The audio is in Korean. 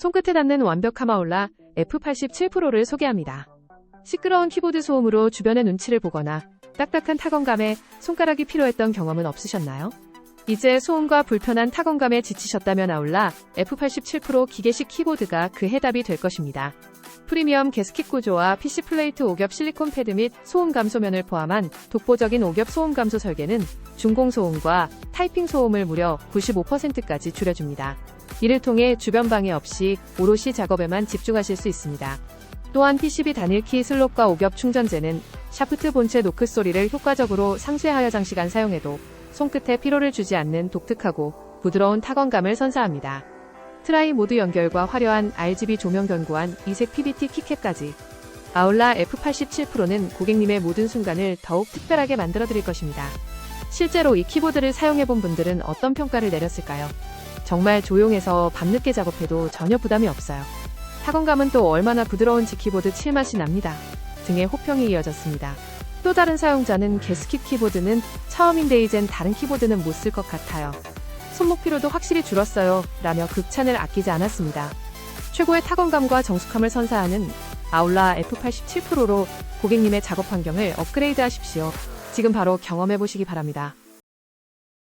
손끝에 닿는 완벽함 아울라 F87 프로를 소개합니다. 시끄러운 키보드 소음으로 주변의 눈치를 보거나 딱딱한 타건감에 손가락이 필요했던 경험은 없으셨나요? 이제 소음과 불편한 타건감에 지치셨다면 아울라 F87 프로 기계식 키보드가 그 해답이 될 것입니다. 프리미엄 게스킷 구조와 PC 플레이트 5겹 실리콘 패드 및 소음 감소면을 포함한 독보적인 5겹 소음 감소 설계는 중공 소음과 타이핑 소음을 무려 95%까지 줄여줍니다. 이를 통해 주변 방해 없이 오롯이 작업에만 집중하실 수 있습니다. 또한 PCB 단일키 슬롯과 5겹 충전재는 샤프트 본체 노크 소리를 효과적으로 상쇄하여 장시간 사용해도 손끝에 피로를 주지 않는 독특하고 부드러운 타건감을 선사합니다. 트라이 모드 연결과 화려한 RGB 조명 견고한 이색 PBT 키캡까지 아울라 F87 프로는 고객님의 모든 순간을 더욱 특별하게 만들어 드릴 것입니다. 실제로 이 키보드를 사용해 본 분들은 어떤 평가를 내렸을까요? 정말 조용해서 밤늦게 작업해도 전혀 부담이 없어요. 타건감은 또 얼마나 부드러운지 키보드 칠맛이 납니다. 등의 호평이 이어졌습니다. 또 다른 사용자는 게스킷 키보드는 처음인데 이젠 다른 키보드는 못 쓸 것 같아요. 손목 피로도 확실히 줄었어요. 라며 극찬을 아끼지 않았습니다. 최고의 타건감과 정숙함을 선사하는 아울라 F87 프로로 고객님의 작업 환경을 업그레이드 하십시오. 지금 바로 경험해 보시기 바랍니다.